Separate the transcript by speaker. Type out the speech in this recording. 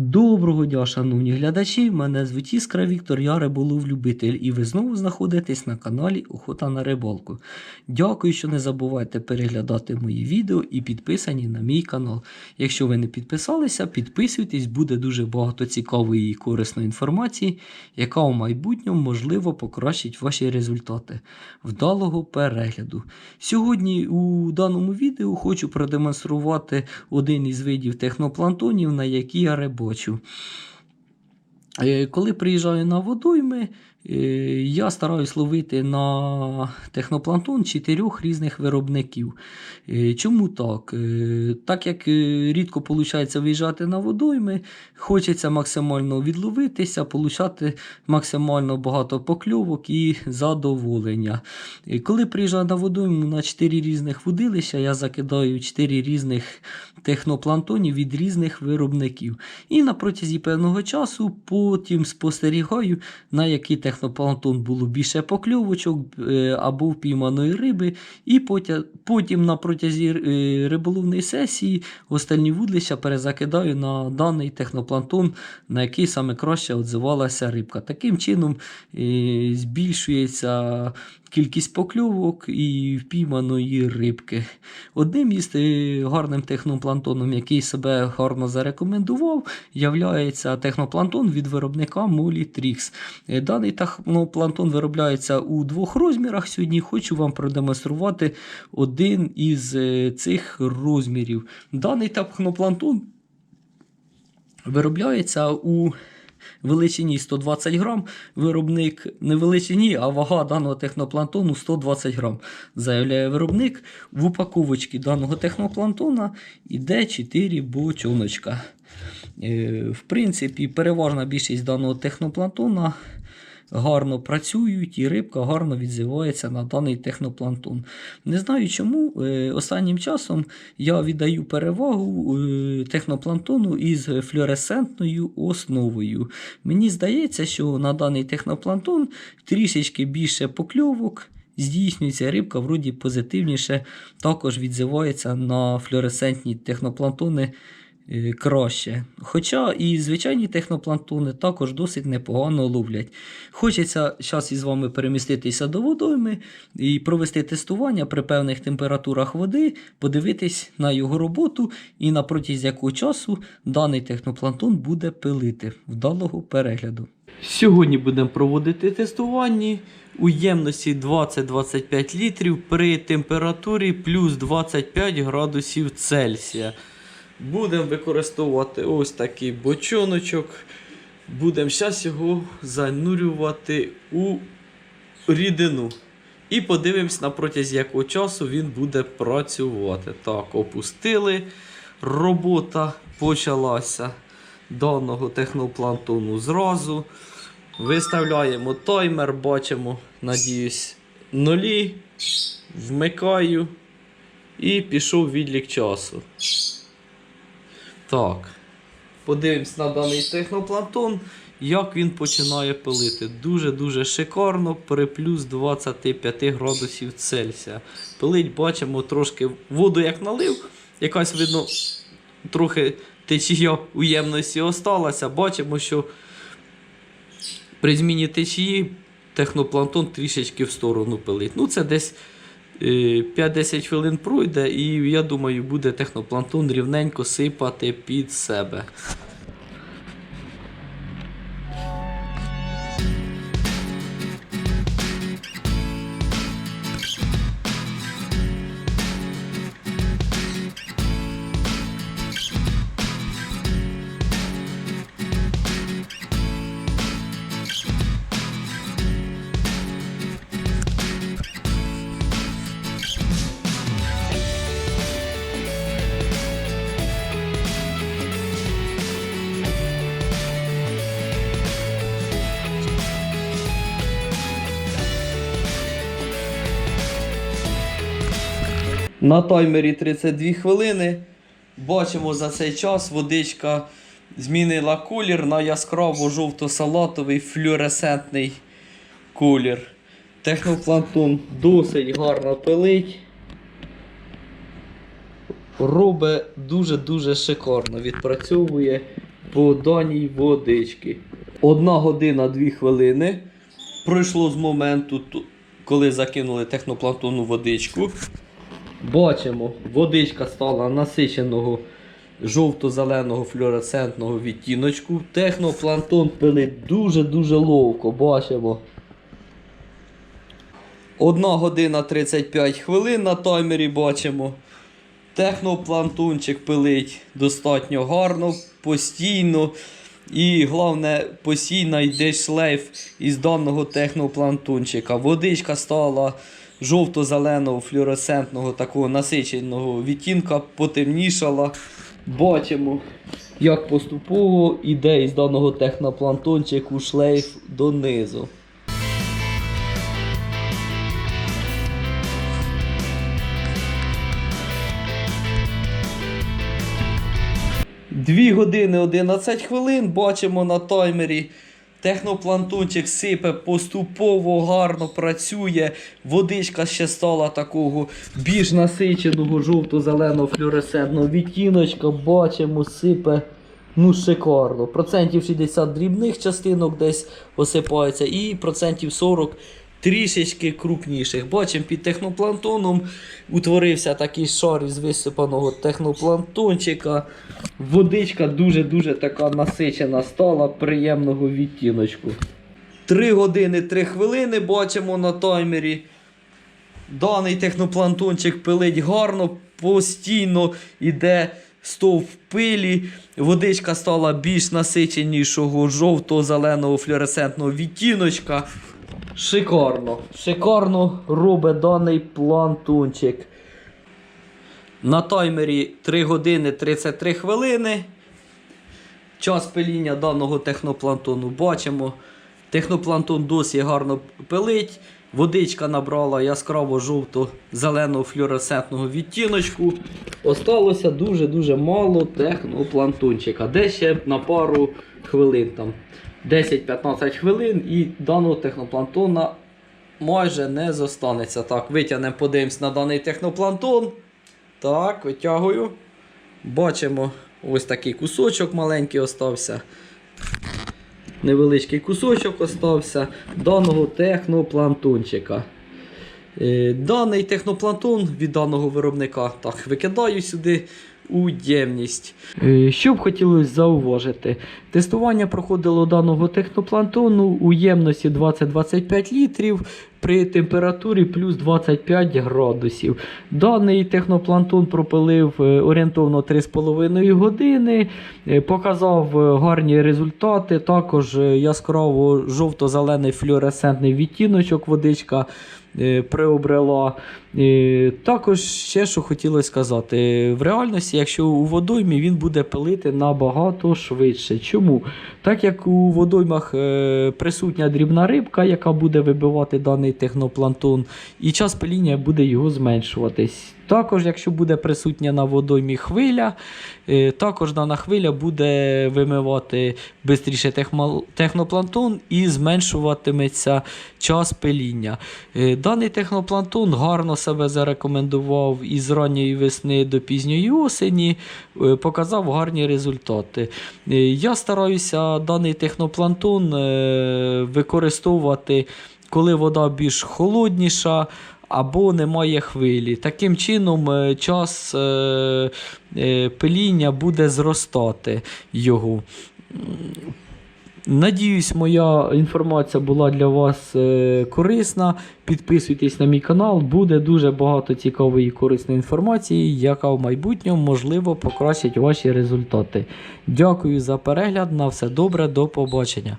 Speaker 1: Доброго дня, шановні глядачі! Мене звуть Іскра Віктор, я риболов-любитель, і ви знову знаходитесь на каналі Охота на рибалку. Дякую, що не забувайте переглядати мої відео і підписані на мій канал. Якщо ви не підписалися, підписуйтесь, буде дуже багато цікавої і корисної інформації, яка у майбутньому можливо покращить ваші результати. Вдалого перегляду. Сьогодні у даному відео хочу продемонструвати один із видів технопланктонів, на які я рибачу. Е, Коли приїжджаю на водойми, е, я стараюсь ловити на технопланктон чотирьох різних виробників. Е, Чому так? Е, Так як е, рідко виходить виїжджати на водойми, хочеться максимально відловитися, получати максимально багато покльовок і задоволення. Е, Коли приїжджаю на водойму на 4 різних водилища, я закидаю 4 різних технопланктонів від різних виробників. І на протязі певного часу потім спостерігаю, на який технопланктон було більше покльовочок е, або впійманої риби. І потім на протязі е, риболовної сесії остальні вудлища перезакидаю на даний технопланктон, на який саме краще відзивалася рибка. Таким чином е, збільшується кількість покльовок і впійманої рибки. Одним із гарним технопланктоном, який себе гарно зарекомендував, являється технопланктон від виробника Molitrix. Е, Даний технопланктон виробляється у двох розмірах. Сьогодні хочу вам продемонструвати один із е, цих розмірів. Даний технопланктон виробляється у величині 120 грам. Виробник не величині, а вага даного технопланктону 120 грам. Заявляє виробник. В упаковочці даного технопланктона йде 4 бочоночка. Е, В принципі, переважна більшість даного технопланктона гарно працюють і рибка гарно відзивається на даний технопланктон. Не знаю чому. е, Останнім часом я віддаю перевагу е, технопланктону із флюоресцентною основою. Мені здається, що на даний технопланктон трішечки більше покльовок. Здійснюється рибка, вроді позитивніше, також відзивається на флюоресцентні технопланктони е, краще. Хоча і звичайні технопланктони також досить непогано ловлять. Хочеться зараз із вами переміститися до водойми і провести тестування при певних температурах води, подивитись на його роботу і на протязі якого часу даний технопланктон буде пилити. Вдалого перегляду. Сьогодні будемо проводити тестування у ємності 20-25 літрів при температурі плюс 25 градусів Цельсія. Будемо використовувати ось такий бочоночок. Будемо зараз його занурювати у рідину. І подивимось на протязі якого часу він буде працювати. Так, опустили. Робота почалася даного технопланктону зразу. Виставляємо таймер, бачимо, надіюсь, нулі. Вмикаю. І пішов відлік часу. Так. Подивимось на даний технопланктон, як він починає пилити. Дуже-дуже шикарно при плюс 25 градусів Цельсія. Пилить, бачимо, трошки воду як налив. Якась видно, трохи течія у ємності осталася. Бачимо, що при зміні течії технопланктон трішечки в сторону пилить. Ну, це десь 5-10 хвилин пройде, і я думаю, буде технопланктон рівненько сипати під себе. На таймері 32 хвилини. Бачимо за цей час водичка змінила колір на яскраво жовто-салатовий флюоресцентний колір. Технопланктон досить гарно пилить. Робить дуже-дуже шикарно, відпрацьовує по даній водички. Одна година 2 хвилини. Пройшло з моменту, коли закинули технопланктонну водичку. Бачимо, водичка стала насиченого жовто-зеленого флюоресцентного відтіночку. Технопланктон пилить дуже-дуже ловко, бачимо. 1 година 35 хвилин на таймері бачимо. Техноплантунчик пилить достатньо гарно, постійно. І головне, постійно йде шлейф із даного техноплантунчика. Водичка стала жовто-зеленого флюоресцентного такого насиченого відтінка, потемнішала. Бачимо, як поступово йде із даного техноплантончику шлейф донизу. Дві години 11 хвилин бачимо на таймері. Техноплантунчик сипе поступово гарно працює. Водичка ще стала такого більш насиченого жовто-зеленого флюоресцентного відтіночка. Бачимо, сипе ну шикарно. Процентів 60 дрібних частинок десь осипається, і процентів 40 трішечки крупніших. Бачимо, під технопланктоном утворився такий шар із висипаного технопланктончика. Водичка дуже-дуже така насичена стала, приємного відтіночку. 3 години 3 хвилини бачимо на таймері. Даний технопланктончик пилить гарно, постійно йде стовп пилі. Водичка стала більш насиченішого жовто-зеленого флюоресцентного відтіночка. Шикарно. Шикарно робить даний плантунчик. На таймері 3 години 33 хвилини. Час пиління даного техноплантону бачимо. Техноплантон досі гарно пилить. Водичка набрала яскраво жовто-зеленого флюоресцентного відтіночку. Осталося дуже-дуже мало техноплантончика. Де ще на пару хвилин там. 10-15 хвилин і даного техноплантона майже не зостанеться. Так, витягнемо, подивимось на даний техноплантон. Так, витягую. Бачимо, ось такий кусочок маленький остався. Невеличкий кусочок остався даного техноплантончика. Е, Даний техноплантон від даного виробника так, викидаю сюди у ємність. Е, Що б хотілося зауважити? Тестування проходило даного техноплантону у ємності 20-25 літрів при температурі плюс 25 градусів. Даний техноплантон пропилив е, орієнтовно 3,5 години, е, показав гарні результати. Також яскраво жовто-зелений флюоресцентний відтіночок водичка приобрела. Е, Також ще що хотілося сказати. В реальності, якщо у водоймі він буде пилити набагато швидше. Чому? Так як у водоймах е, присутня дрібна рибка, яка буде вибивати даний технопланктон, і час пиління буде його зменшуватись. Також, якщо буде присутня на водоймі хвиля, е, також дана хвиля буде вимивати швидше технопланктон і зменшуватиметься час пиління. Е, Даний технопланктон гарно себе зарекомендував із ранньої весни до пізньої осені, е, показав гарні результати. Я стараюся даний технопланктон е, використовувати, коли вода більш холодніша. Або немає хвилі. Таким чином, е, час е, е, пиління буде зростати його. Надіюсь, моя інформація була для вас корисна. Підписуйтесь на мій канал, буде дуже багато цікавої і корисної інформації, яка в майбутньому можливо покращить ваші результати. Дякую за перегляд. На все добре, до побачення.